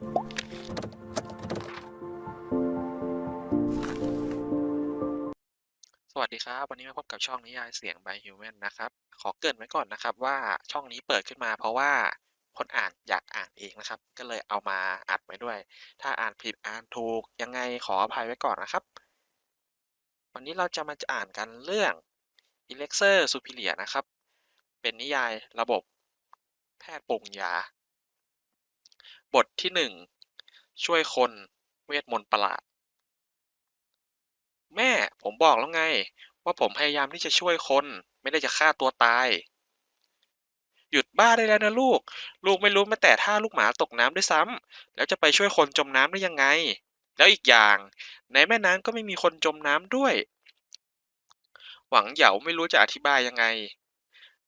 สวัสดีครับ วันนี้มาพบกับช่องนิยายเสียง by Human นะครับ ขอเกริ่นไว้ก่อนนะครับว่าช่องนี้เปิดขึ้นมาเพราะว่าคนอ่านอยากอ่านเองนะครับ ก็เลยเอามาอัดไว้ด้วย ถ้าอ่านผิดอ่านถูกยังไงขออภัยไว้ก่อนนะครับ วันนี้เราจะมาอ่านกันเรื่อง Elixir Superior นะครับ เป็นนิยายระบบแพทย์ปรุงยา บทที่หนึ่ง ช่วยคน เวทมนต์ประหลาด แม่ ผมบอกแล้วไง ว่าผมพยายามที่จะช่วยคน ไม่ได้จะฆ่าตัวตาย หยุดบ้าได้แล้วนะลูก ลูกไม่รู้แม้แต่ท่าลูกหมาตกน้ำด้วยซ้ำแล้วจะไปช่วยคนจมน้ำได้ยังไง แล้วอีกอย่าง ในแม่น้ำก็ไม่มีคนจมน้ำด้วย หวังเหยาไม่รู้จะอธิบายยังไง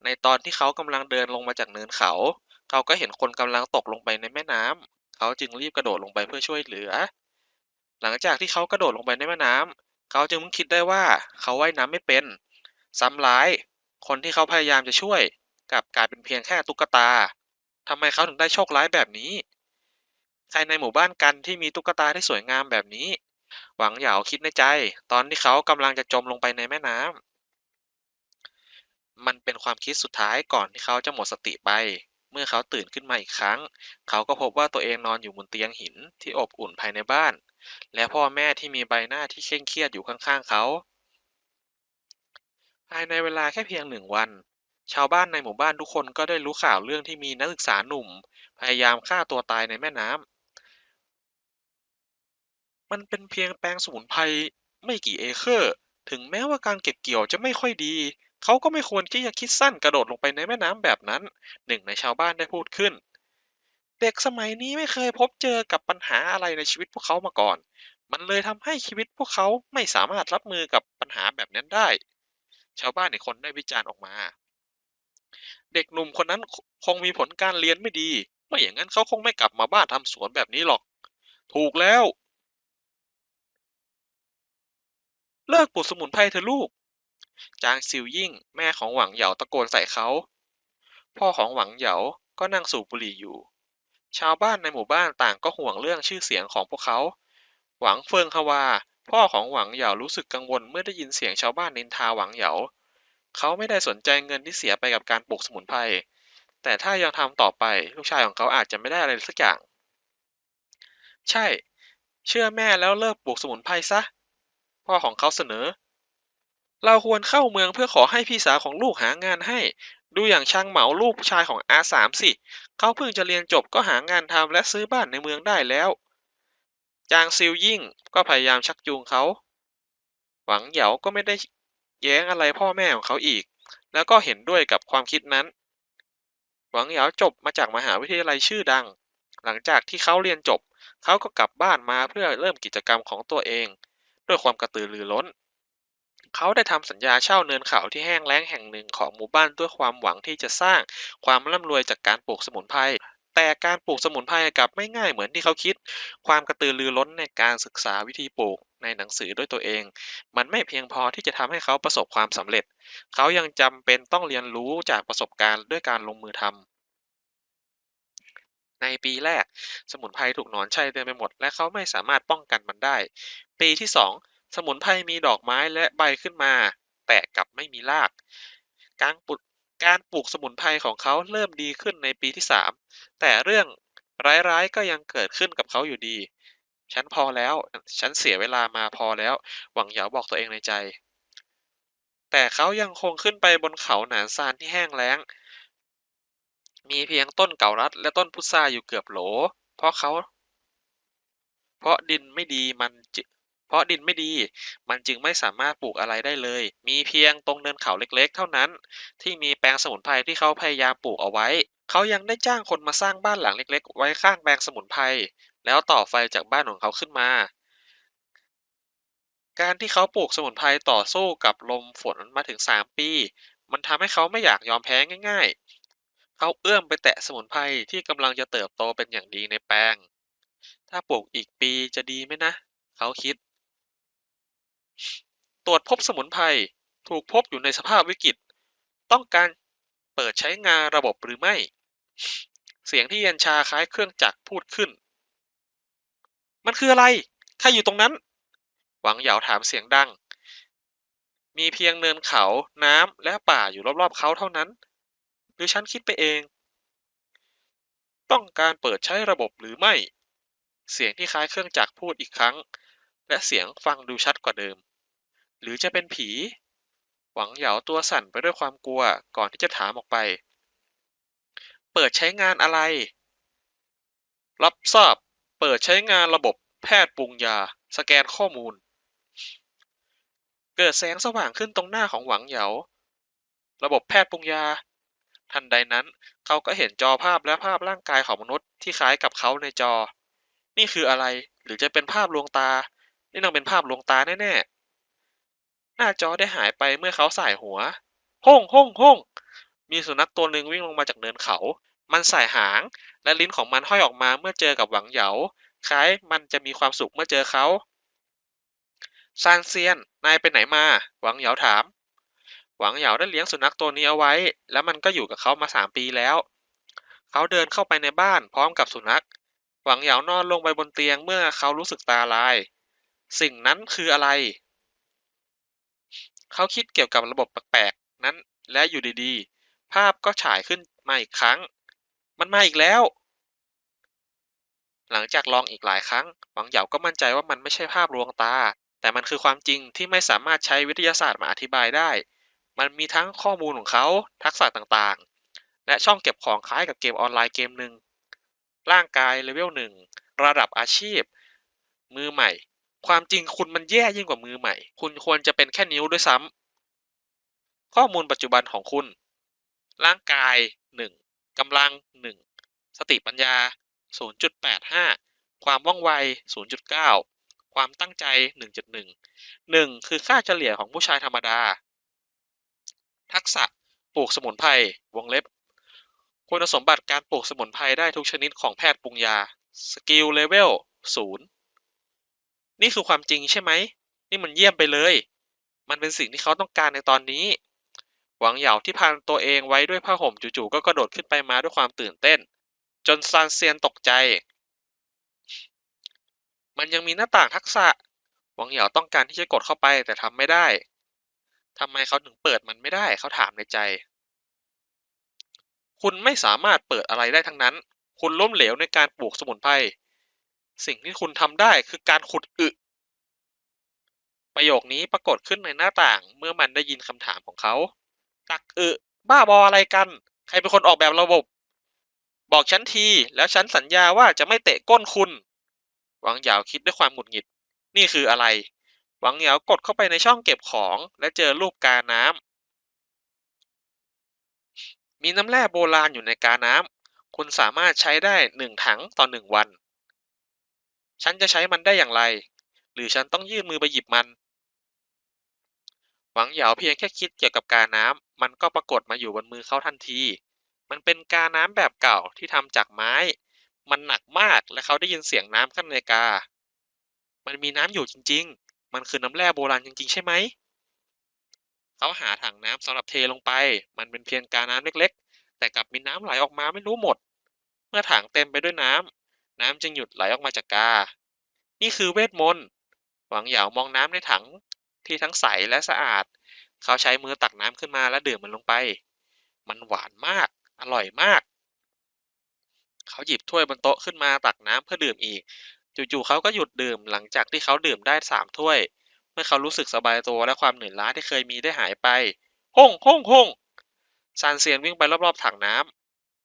ในตอนที่เขากำลังเดินลงมาจากเนินเขา เขาก็เห็นคนกำลังตกลงไปในแม่น้ำ เขาจึงรีบกระโดดลงไปเพื่อช่วยเหลือ หลังจากที่เขากระโดดลงไปในแม่น้ำ เขาจึงคิดได้ว่าเขาว่ายน้ำไม่เป็น ซ้ำร้าย คนที่เขาพยายามจะช่วยกลับกลายเป็นเพียงแค่ตุ๊กตาทำไมเขาถึงได้โชคร้ายแบบนี้ ใครในหมู่บ้านกันที่มีตุ๊กตาที่สวยงามแบบนี้ หวังเหยาคิดในใจ ตอนที่เขากำลังจะจมลงไปในแม่น้ำมันเป็นความคิดสุดท้ายก่อนที่เขาจะหมดสติไป เมื่อเขาตื่นขึ้นมาอีกครั้ง เขาก็พบว่าตัวเองนอนอยู่บนเตียงหินที่อบอุ่นภายในบ้าน และพ่อแม่ที่มีใบหน้าที่เคร่งเครียดอยู่ข้างๆเขา ภายในเวลาแค่เพียงหนึ่งวัน ชาวบ้านในหมู่บ้านทุกคนก็ได้รู้ข่าวเรื่องที่มีนักศึกษาหนุ่ม พยายามฆ่าตัวตายในแม่น้ำมันเป็นเพียงแปลงสมุนไพรไม่กี่เอเคอร์ ถึงแม้ว่าการเก็บเกี่ยวจะไม่ค่อยดี เขาก็ไม่ควรที่จะคิดสั้นกระโดดลงไปในแม่น้ำแบบนั้น หนึ่งในชาวบ้านได้พูดขึ้น เด็กสมัยนี้ไม่เคยพบเจอกับปัญหาอะไรในชีวิตพวกเขามาก่อน มันเลยทำให้ชีวิตพวกเขาไม่สามารถรับมือกับปัญหาแบบนั้นได้ ชาวบ้านอีกคนได้วิจารณ์ออกมา เด็กหนุ่มคนนั้นคงมีผลการเรียนไม่ดี ไม่อย่างนั้นเขาคงไม่กลับมาบ้านทำสวนแบบนี้หรอก ถูกแล้วเลิกปลูกสมุนไพรเถอะลูก จางซิวยิ่ง แม่ของหวังเหยาตะโกนใส่เขา พ่อของหวังเหยาก็นั่งสูบบุหรี่อยู่ ชาวบ้านในหมู่บ้านต่างก็ห่วงเรื่องชื่อเสียงของพวกเขา หวังเฟิงฮวา พ่อของหวังเหยารู้สึกกังวลเมื่อได้ยินเสียงชาวบ้านนินทาหวังเหยา เขาไม่ได้สนใจเงินที่เสียไปกับการปลูกสมุนไพร แต่ถ้ายังทำต่อไปลูกชายของเขาอาจจะไม่ได้อะไรสักอย่าง ใช่ เชื่อแม่แล้วเลิกปลูกสมุนไพรซะ พ่อของเขาเสนอ เราควรเข้าเมืองเพื่อขอให้พี่สาวของลูกหางานให้ ดูอย่างช่างเหมาลูกชายของอาสามสิ เขาเพิ่งจะเรียนจบก็หางานทำและซื้อบ้านในเมืองได้แล้ว จางซิวยิ่งก็พยายามชักจูงเขา หวังเหยาก็ไม่ได้แย้งอะไรพ่อแม่ของเขาอีก แล้วก็เห็นด้วยกับความคิดนั้น หวังเหยาจบมาจากมหาวิทยาลัยชื่อดัง หลังจากที่เขาเรียนจบ เขาก็กลับบ้านมาเพื่อเริ่มกิจกรรมของตัวเอง ด้วยความกระตือรือร้น เขาได้ทำสัญญาเช่าเนินเขาที่แห้งแล้งแห่งหนึ่งของหมู่บ้านด้วยความหวังที่จะสร้างความร่ำรวยจากการปลูกสมุนไพรแต่การปลูกสมุนไพรกลับไม่ง่ายเหมือนที่เขาคิด ความกระตือรือร้นในการศึกษาวิธีปลูกในหนังสือด้วยตัวเอง มันไม่เพียงพอที่จะทำให้เขาประสบความสำเร็จ เขายังจำเป็นต้องเรียนรู้จากประสบการณ์ด้วยการลงมือทำในปีแรก สมุนไพรถูกหนอนชัยเต็มไปหมด และเขาไม่สามารถป้องกันมันได้ ปีที่สอง สมุนไพรมีดอกไม้และใบขึ้นมา แต่กลับไม่มีราก การปลูกการปลูกสมุนไพรของเขาเริ่มดีขึ้นในปีที่สามแต่เรื่องร้ายๆก็ยังเกิดขึ้นกับเขาอยู่ดี ฉันพอแล้ว ฉันเสียเวลามาพอแล้ว หวังเหยาบอกตัวเองในใจ แต่เขายังคงขึ้นไปบนเขาหนานซานที่แห้งแล้ง มีเพียงต้นเก่ารัดและต้นพุทราอยู่เกือบโหล เพราะเขา เพราะดินไม่ดีมันจ ราะดินไม่ดี มันจึงไม่สามารถปลูกอะไรได้เลย มีเพียงตรงเนินเขาเล็กๆ เท่านั้น ที่มีแปลงสมุนไพรที่เขาพยายามปลูกเอาไว้ เขายังได้จ้างคนมาสร้างบ้านหลังเล็ก ๆ ไว้ข้างแปลงสมุนไพรแล้วต่อไฟจากบ้านของเขาขึ้นมา การที่เขาปลูกสมุนไพรต่อสู้กับลมฝนมาถึงสามปี มันทำให้เขาไม่อยากยอมแพ้ง่าย ๆ เขาเอื้อมไปแตะสมุนไพรที่กำลังจะเติบโตเป็นอย่างดีในแปลง ถ้าปลูกอีกปีจะดีไหมนะ เขาคิด ตรวจพบสมุนไพรถูกพบอยู่ในสภาพวิกฤต ต้องการเปิดใช้งานระบบหรือไม่ เสียงที่เย็นชาคล้ายเครื่องจักรพูดขึ้น มันคืออะไร ใครอยู่ตรงนั้น หวังเหยาถามเสียงดัง มีเพียงเนินเขา น้ำ และป่าอยู่รอบๆเขาเท่านั้น หรือฉันคิดไปเอง ต้องการเปิดใช้ระบบหรือไม่ เสียงที่คล้ายเครื่องจักรพูดอีกครั้ง และเสียงฟังดูชัดกว่าเดิม หรือจะเป็นผี หวังเหยาตัวสั่นไปด้วยความกลัวก่อนที่จะถามออกไป เปิดใช้งานอะไร รับทราบ เปิดใช้งานระบบแพทย์ปรุงยา สแกนข้อมูล เกิดแสงสว่างขึ้นตรงหน้าของหวังเหยา ระบบแพทย์ปรุงยา ทันใดนั้นเขาก็เห็นจอภาพและภาพร่างกายของมนุษย์ที่คล้ายกับเขาในจอ นี่คืออะไร หรือจะเป็นภาพลวงตา นี่ต้องเป็นภาพลวงตาแน่ๆ หน้าจอได้หายไปเมื่อเขาสายหัวห้องห้องห้องมีสุนัขตัวหนึ่งวิ่งลงมาจากเนินเขา มันสายหาง และลิ้นของมันห้อยออกมาเมื่อเจอกับหวังเหยา คล้ายมันจะมีความสุขเมื่อเจอเขาซานเซียน นายไปไหนมา หวังเหยาถาม หวังเหยาได้เลี้ยงสุนัขตัวนี้เอาไว้ แล้วมันก็อยู่กับเขามาสามปีแล้ว เขาเดินเข้าไปในบ้านพร้อมกับสุนัข หวังเหยานอนลงไปบนเตียงเมื่อเขารู้สึกตาลาย สิ่งนั้นคืออะไร เขาคิดเกี่ยวกับระบบแปลกๆนั้น และอยู่ดีๆ ภาพก็ฉายขึ้นมาอีกครั้ง มันมาอีกแล้ว หลังจากลองอีกหลายครั้ง หวังเหยาก็มั่นใจว่ามันไม่ใช่ภาพลวงตา แต่มันคือความจริงที่ไม่สามารถใช้วิทยาศาสตร์มาอธิบายได้ มันมีทั้งข้อมูลของเขา ทักษะต่างๆ และช่องเก็บของคล้ายกับเกมออนไลน์เกมหนึ่งร่างกายเลเวลหนึ่งระดับอาชีพ มือใหม่ ความจริงคุณมันแย่ยิ่งกว่ามือใหม่ คุณควรจะเป็นแค่นิ้วด้วยซ้ำข้อมูลปัจจุบันของคุณ ร่างกาย 1กำลัง 1 สติปัญญา 0.85 ความว่องไว 0.9 ความตั้งใจ 1.1 1 คือค่าเฉลี่ยของผู้ชายธรรมดา ทักษะปลูกสมุนไพรวงเล็บ คุณสมบัติการปลูกสมุนไพรได้ทุกชนิดของแพทย์ปรุงยา สกิลเลเวล 0 นี่คือความจริงใช่ไหม นี่มันเยี่ยมไปเลย มันเป็นสิ่งที่เขาต้องการในตอนนี้ หวังเหยาที่พันตัวเองไว้ด้วยผ้าห่มจู่ๆก็กระโดดขึ้นไปมาด้วยความตื่นเต้น จนซานเซียนตกใจ มันยังมีหน้าต่างทักษะ หวังเหยาต้องการที่จะกดเข้าไปแต่ทำไม่ได้ทำไมเขาถึงเปิดมันไม่ได้ เขาถามในใจ คุณไม่สามารถเปิดอะไรได้ทั้งนั้น คุณล้มเหลวในการปลูกสมุนไพร สิ่งที่คุณทำได้คือการขุดอึ ประโยคนี้ปรากฏขึ้นในหน้าต่างเมื่อมันได้ยินคำถามของเขา ตักอึบ้าบออะไรกัน ใครเป็นคนออกแบบระบบ บอกฉันที แล้วฉันสัญญาว่าจะไม่เตะก้นคุณ หวังเหยาคิดด้วยความหงุดหงิด นี่คืออะไร หวังเหยากดเข้าไปในช่องเก็บของ และเจอรูปกาน้ำ มีน้ำแร่โบราณอยู่ในกาน้ำ คุณสามารถใช้ได้หนึ่งถังต่อหนึ่งวัน ฉันจะใช้มันได้อย่างไร หรือฉันต้องยื่นมือไปหยิบมัน หวังเหยาเพียงแค่คิดเกี่ยวกับกาน้ำมันก็ปรากฏมาอยู่บนมือเขาทันที มันเป็นกาน้ำแบบเก่าที่ทำจากไม้ มันหนักมากและเขาได้ยินเสียงน้ำข้างในกา มันมีน้ำอยู่จริง ๆ มันคือน้ำแร่โบราณจริง ๆ ใช่ไหมเขาหาถังน้ำสำหรับเทลงไป มันเป็นเพียงกาน้ำเล็ก ๆ แต่กลับมีน้ำไหลออกมาไม่รู้หมด เมื่อถังเต็มไปด้วยน้ำ น้ำจึงหยุดไหลออกมาจากกา นี่คือเวทมนต์ หวังเหยามองน้ำในถังที่ทั้งใสและสะอาด เขาใช้มือตักน้ำขึ้นมาและดื่มมันลงไป มันหวานมาก อร่อยมาก เขาหยิบถ้วยบนโต๊ะขึ้นมาตักน้ำเพื่อดื่มอีก จู่ๆเขาก็หยุดดื่มหลังจากที่เขาดื่มได้สามถ้วย เมื่อเขารู้สึกสบายตัวและความเหนื่อยล้าที่เคยมีได้หายไปห้องห้องห้องซานเซียนวิ่งไปรอบๆถังน้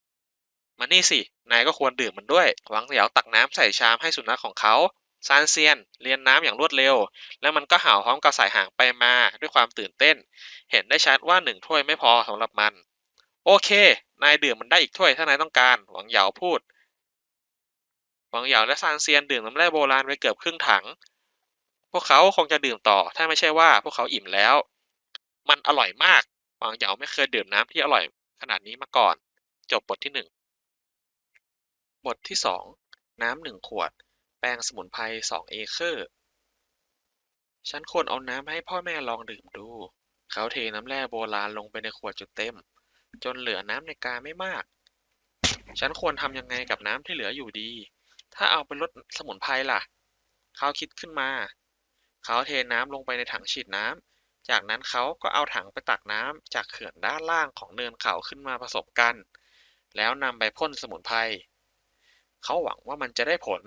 ำมานี่สิายก็ควรดื่มมันด้วย หวังเหลียวตักน้ำใส่ชามให้สุนัขของเขาซานเซียนเลียนน้ำอย่างรวดเร็ว แล้วมันก็เห่าพร้อมกับสายหางไปมาด้วยความตื่นเต้น เห็นได้ชัดว่าหนึ่งถ้วยไม่พอสำหรับมัน โอเค นายดื่มมันได้อีกถ้วยถ้านายต้องการ หวังเหยาพูด หวังเหยาและซานเซียนดื่มน้ำแร่โบราณไปเกือบครึ่งถัง พวกเขาคงจะดื่มต่อ ถ้าไม่ใช่ว่าพวกเขาอิ่มแล้ว มันอร่อยมาก หวังเหยาไม่เคยดื่มน้ำที่อร่อยขนาดนี้มาก่อน จบบทที่หนึ่ง บทที่สองน้ำหนึ่งขวดแปรงสมุนไพรสองเอเคอร์ฉันควรเอาน้ำให้พ่อแม่ลองดื่มดู เขาเทน้ำแร่โบราณลงไปในขวดจนเต็ม จนเหลือน้ำในกาไม่มาก ฉันควรทำยังไงกับน้ำที่เหลืออยู่ดี ถ้าเอาไปลดสมุนไพรล่ะ เขาคิดขึ้นมา เขาเทน้ำลงไปในถังฉีดน้ำ จากนั้นเขาก็เอาถังไปตักน้ำจากเขื่อนด้านล่างของเนินเขาขึ้นมาผสมกัน แล้วนำไปพ่นสมุนไพร เขาหวังว่ามันจะได้ผล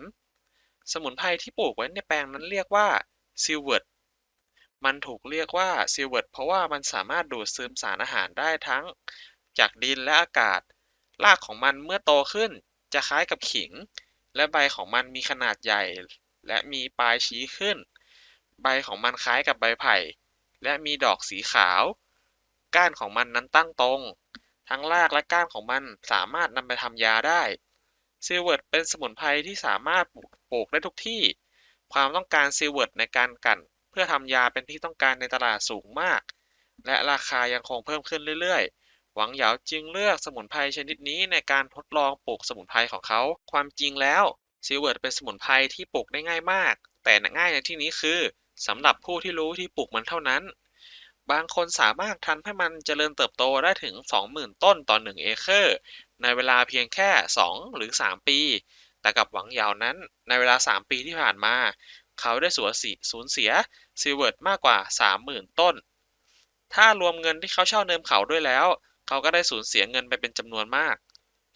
สมุนไพรที่ปลูกไว้ในแปลงนั้นเรียกว่าซิลเวิร์ดมันถูกเรียกว่าซิลเวิร์ดเพราะว่ามันสามารถดูดซึมสารอาหารได้ทั้ง จากดินและอากาศ รากของมันเมื่อโตขึ้นจะคล้ายกับขิง และใบของมันมีขนาดใหญ่ และมีปลายชี้ขึ้น ใบของมันคล้ายกับใบไผ่ และมีดอกสีขาว ก้านของมันนั้นตั้งตรง ทั้งรากและก้านของมันสามารถนำไปทำยาได้ ซิลเวิร์ดเป็นสมุนไพรที่สามารถปลูกได้ทุกที่ ความต้องการซิลเวิร์ดในการกั่น เพื่อทำยาเป็นที่ต้องการในตลาดสูงมาก และราคายังคงเพิ่มขึ้นเรื่อยๆ หวังเหยาจึงเลือกสมุนไพรชนิดนี้ในการทดลองปลูกสมุนไพรของเขา ความจริงแล้วซิลเวิร์ดเป็นสมุนไพรที่ปลูกได้ง่ายมาก แต่ง่ายในที่นี้คือสำหรับผู้ที่รู้ที่ปลูกมันเท่านั้น บางคนสามารถทำให้มันเจริญเติบโตได้ถึง 20,000 ต้นต่อ 1 เอเคอร์ ในเวลาเพียงแค่ 2 หรือ 3 ปี แต่กับหวังเหยานั้น ในเวลา 3 ปีที่ผ่านมา เขาได้สูญเสียสูญเสียซิลเวิร์ดมากกว่า 30,000 ต้น ถ้ารวมเงินที่เขาเช่าเนิมเขาด้วยแล้ว เขาก็ได้สูญเสียเงินไปเป็นจำนวนมาก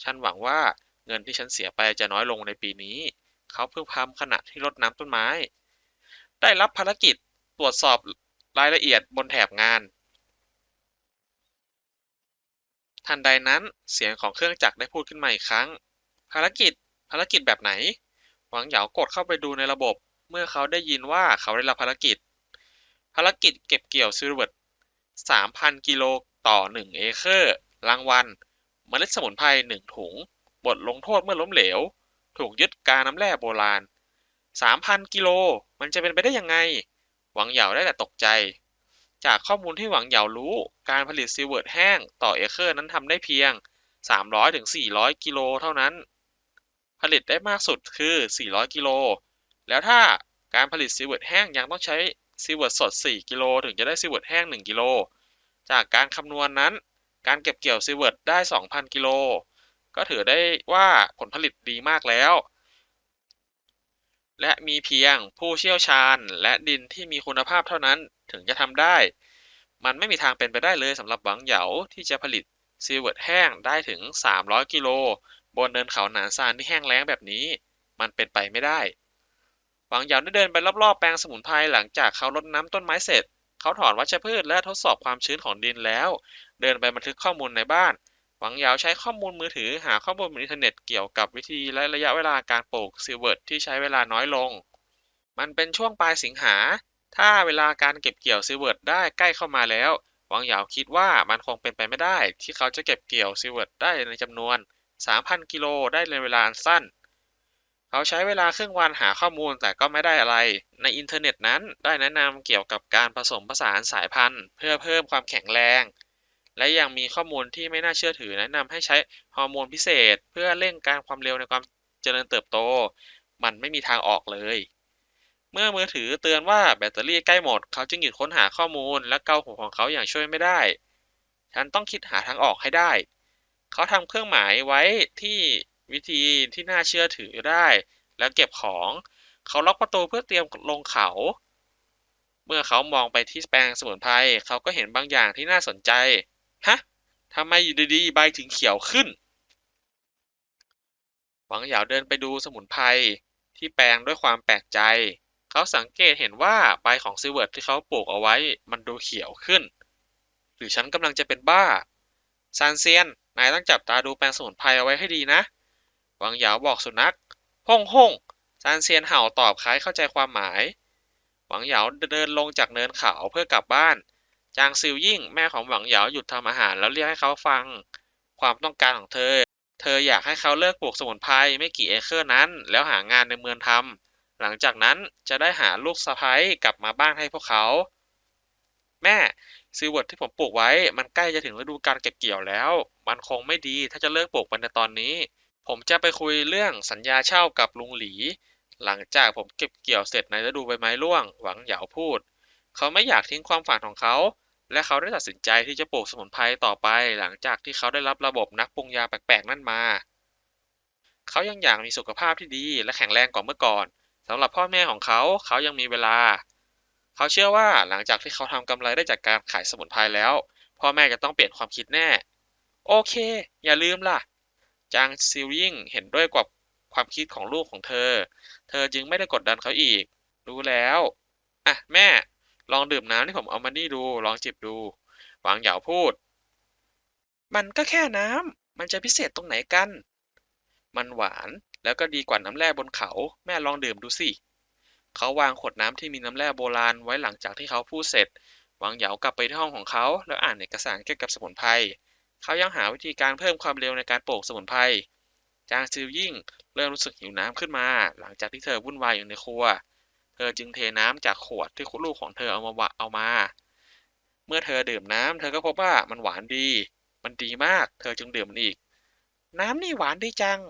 ฉันหวังว่าเงินที่ฉันเสียไปจะน้อยลงในปีนี้ เขาเพิ่งพำขณะที่รดน้ำต้นไม้ ได้รับภารกิจตรวจสอบรายละเอียดบนแถบงาน ทันใดนั้นเสียงของเครื่องจักรได้พูดขึ้นมาอีกครั้ง ภารกิจ ภารกิจแบบไหน หวังเหยากดเข้าไปดูในระบบ เมื่อเขาได้ยินว่าเขาได้รับภารกิจ ภารกิจเก็บเกี่ยวซิลเวิร์ด3,000 กิโลต่อ 1 เอเคอร์ รางวัล เมล็ดสมุนไพร1ถุง บทลงโทษเมื่อล้มเหลว ถูกยึดกาน้ำแร่โบราณ 3,000 กิโล มันจะเป็นไปได้ยังไง หวังเหยาได้แต่ตกใจ จากข้อมูลที่หวังเหยารู้ การผลิตซิลเวิร์แห้งต่อเอเคอร์นั้นทำได้เพียง 300-400 กิโลเท่านั้น ผลิตได้มากสุดคือ 400 กิโล แล้วถ้าการผลิตซิลเวิร์แห้งยังต้องใช้ซิลเวิร์ดสด 4 กิโล ถึงจะได้ซิลเวิร์แห้ง 1 กิโล จากการคำนวณนั้น การเก็บเกี่ยวซิลเวิร์ได้ 2,000 กิโล ก็ถือได้ว่าผลผลิตดีมากแล้ว และมีเพียงผู้เชี่ยวชาญและดินที่มีคุณภาพเท่านั้น ถึงจะทำได้ มันไม่มีทางเป็นไปได้เลยสำหรับหวังเหยาที่จะผลิตซีเวิร์ดแห้งได้ถึง 300 กิโล บนเนินเขาหนานซานที่แห้งแล้งแบบนี้ มันเป็นไปไม่ได้ หวังเหยาได้เดินไปรอบๆแปลงสมุนไพรหลังจากเขารดน้ำต้นไม้เสร็จ เขาถอนวัชพืชและทดสอบความชื้นของดินแล้ว เดินไปบันทึกข้อมูลในบ้าน หวังเหยาใช้ข้อมูลมือถือหาข้อมูลบนอินเทอร์เน็ตเกี่ยวกับวิธีและระยะเวลาการปลูกซิลเวิร์ดที่ใช้เวลาน้อยลง มันเป็นช่วงปลายสิงหา ถ้าเวลาการเก็บเกี่ยวซิลเวิร์ดได้ใกล้เข้ามาแล้ว หวังเหยาคิดว่ามันคงเป็นไปไม่ได้ ที่เขาจะเก็บเกี่ยวซิลเวิร์ดได้ในจำนวน 3,000 กิโลได้ในเวลาอันสั้น เขาใช้เวลาครึ่งวันหาข้อมูลแต่ก็ไม่ได้อะไร ในอินเทอร์เน็ตนั้นได้แนะนำเกี่ยวกับการผสมผสานสายพันธุ์ เพื่อเพิ่มความแข็งแรง และยังมีข้อมูลที่ไม่น่าเชื่อถือแนะนำให้ใช้ฮอร์โมนพิเศษ เพื่อเร่งการความเร็วในความเจริญเติบโต มันไม่มีทางออกเลย เมื่อมือถือเตือนว่าแบตเตอรี่ใกล้หมด เขาจึงหยุดค้นหาข้อมูล และเกาหัวของเขาอย่างช่วยไม่ได้ ฉันต้องคิดหาทางออกให้ได้ เขาทำเครื่องหมายไว้ที่วิธีที่น่าเชื่อถือได้ แล้วเก็บของ เขาล็อกประตูเพื่อเตรียมลงเขา เมื่อเขามองไปที่แปลงสมุนไพรเขาก็เห็นบางอย่างที่น่าสนใจ ฮะทำไมอยู่ดีๆใบถึงเขียวขึ้น หวังเหยาเดินไปดูสมุนไพรที่แปลงด้วยความแปลกใจ เขาสังเกตเห็นว่าใบของซิเวิร์ดที่เขาปลูกเอาไว้มันดูเขียวขึ้น หรือฉันกำลังจะเป็นบ้าซานเซียน นายต้องจับตาดูแปลงสมุนไพรเอาไว้ให้ดีนะหวังเหยาบอกสุนัขฮ่องฮ่องซานเซียนเห่าตอบคล้ายเข้าใจความหมาย หวังเหยาเดินลงจากเนินเขาเพื่อกลับบ้าน จางซิวยิ่งแม่ของหวังเหยาหยุดทำอาหารแล้วเรียกให้เขาฟัง ความต้องการของเธอ เธออยากให้เขาเลิกปลูกสมุนไพรไม่กี่เอเคอร์นั้น แล้วหางานในเมืองทำ หลังจากนั้นจะได้หาลูกสะใภ้กลับมาบ้านให้พวกเขา แม่ซิลเวิร์ดที่ผมปลูกไว้ มันใกล้จะถึงฤดูการเก็บเกี่ยวแล้ว มันคงไม่ดีถ้าจะเลิกปลูกมันในตอนนี้ ผมจะไปคุยเรื่องสัญญาเช่ากับลุงหลี หลังจากผมเก็บเกี่ยวเสร็จในฤดูใบไม้ร่วง หวังเหยาพูด เขาไม่อยากทิ้งความฝันของเขา และเขาได้ตัดสินใจที่จะปลูกสมุนไพรต่อไป หลังจากที่เขาได้รับระบบนักปรุงยาแปลกๆนั่นมา เขายังอยากมีสุขภาพที่ดีและแข็งแรงกว่าเมื่อก่อน สำหรับพ่อแม่ของเขาเขายังมีเวลา เขาเชื่อว่าหลังจากที่เขาทำกำไรได้จากการขายสมุนไพรแล้ว พ่อแม่จะต้องเปลี่ยนความคิดแน่ โอเค อย่าลืมล่ะ จางซิลยิ่งเห็นด้วยกับความคิดของลูกของเธอ เธอจึงไม่ได้กดดันเขาอีก รู้แล้ว อะแม่ ลองดื่มน้ำที่ผมเอามานี่ดู ลองจิบดู หวังเหยาพูด มันก็แค่น้ำ มันจะพิเศษตรงไหนกัน มันหวาน แล้วก็ดีกว่าน้ำแร่บนเขา แม่ลองดื่มดูสิ เขาวางขวดน้ำที่มีน้ำแร่โบราณไว้หลังจากที่เขาพูดเสร็จหวังเหยากลับไปที่ห้องของเขา แล้วอ่านเอกสารเกี่ยวกับสมุนไพร เขายังหาวิธีการเพิ่มความเร็วในการปลูกสมุนไพร จางซิลยิ่งเริ่มรู้สึกหิวน้ำขึ้นมา หลังจากที่เธอวุ่นวายอยู่ในครัว เธอจึงเทน้ำจากขวดที่ลูกของเธอเอามาวะเอามา เมื่อเธอดื่มน้ำเธอก็พบว่ามันหวานดี มันดีมาก เธอจึงดื่มมันอีก น้ำนี่หวานดีจัง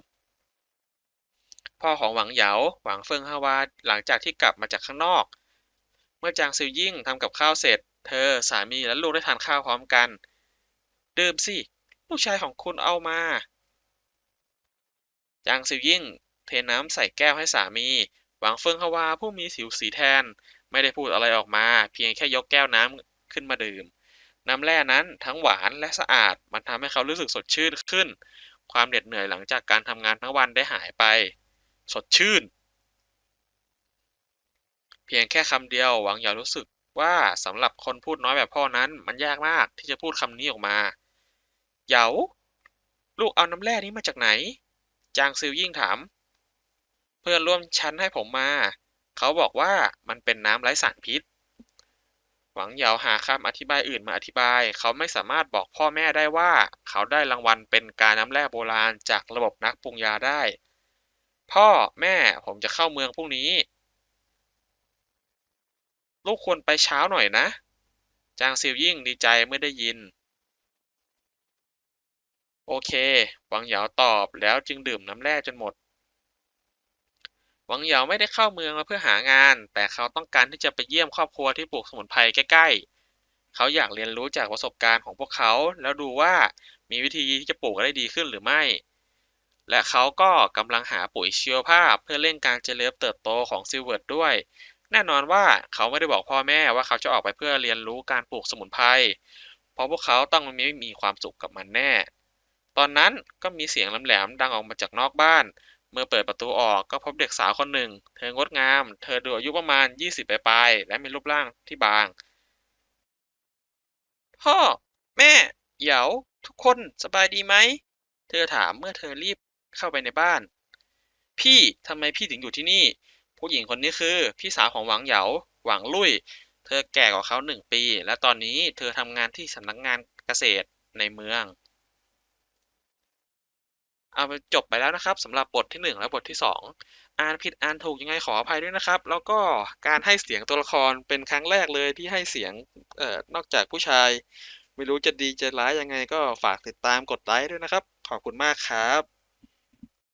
พ่อของหวังเหยา หวังเฟิงฮาวา หลังจากที่กลับมาจากข้างนอก เมื่อจางซิลยิ่งทำกับข้าวเสร็จ เธอ สามีและลูกได้ทานข้าวพร้อมกัน ดื่มสิ ลูกชายของคุณเอามา จางซิลยิ่ง เทน้ำใส่แก้วให้สามี หวังเฟิงฮาวาผู้มีสิวสีแทน ไม่ได้พูดอะไรออกมา เพียงแค่ยกแก้วน้ำขึ้นมาดื่ม น้ำแร่นั้นทั้งหวานและสะอาด มันทำให้เขารู้สึกสดชื่นขึ้น ความเหน็ดเหนื่อยหลังจากการทำงานทั้งวันได้หายไป สดชื่น เพียงแค่คำเดียวหวังอย่ารู้สึกว่าสำหรับคนพูดน้อยแบบพ่อนั้น มันยากมากที่จะพูดคำนี้ออกมา เหยาลูกเอาน้ำแร่นี้มาจากไหน จางซิลยิ่งถาม เพื่อนร่วมชั้นให้ผมมา เขาบอกว่ามันเป็นน้ำไร้สารพิษ หวังเหยาหาคำอธิบายอื่นมาอธิบาย เขาไม่สามารถบอกพ่อแม่ได้ว่า เขาได้รางวัลเป็นการน้ำแร่โบราณจากระบบนักปรุงยาได้ พ่อแม่ผมจะเข้าเมืองพรุ่งนี้ ลูกควรไปเช้าหน่อยนะ จางซิลยิ่งดีใจเมื่อได้ยิน โอเค หวังเหยาตอบแล้วจึงดื่มน้ำแร่จนหมด หวังเหยาไม่ได้เข้าเมืองมาเพื่อหางาน แต่เขาต้องการที่จะไปเยี่ยมครอบครัวที่ปลูกสมุนไพรใกล้ๆ เขาอยากเรียนรู้จากประสบการณ์ของพวกเขา แล้วดูว่ามีวิธีที่จะปลูกได้ดีขึ้นหรือไม่ และเขาก็กำลังหาปุ๋ยชีวภาพเพื่อเร่งการเจริญเติบโตของซิลเวิร์ดด้วย แน่นอนว่าเขาไม่ได้บอกพ่อแม่ว่าเขาจะออกไปเพื่อเรียนรู้การปลูกสมุนไพรเพราะพวกเขาต้องไม่มีความสุขกับมันแน่ ตอนนั้นก็มีเสียงแหลมๆดังออกมาจากนอกบ้าน เมื่อเปิดประตูออกก็พบเด็กสาวคนหนึ่ง เธองดงาม เธอดูอายุประมาณ 20 ปลายๆและมีรูปร่างที่บาง พ่อ แม่ เหยา ทุกคนสบายดีไหม เธอถามเมื่อเธอรีบ เข้าไปในบ้าน พี่ทำไมพี่ถึงอยู่ที่นี่ ผู้หญิงคนนี้คือพี่สาวของหวังเหยาหวังลุยเธอแก่กว่าเขาหนึ่งปี และตอนนี้เธอทำงานที่สำนักงานเกษตรในเมือง เอาไปจบไปแล้วนะครับสำหรับบทที่หนึ่งและบทที่สองอ่านผิดอ่านถูกยังไงขออภัยด้วยนะครับ แล้วก็การให้เสียงตัวละครเป็นครั้งแรกเลยที่ให้เสียงเอ่อนอกจากผู้ชาย ไม่รู้จะดีจะร้ายยังไงก็ฝากติดตามกดไลค์ด้วยนะครับ ขอบคุณมากครับ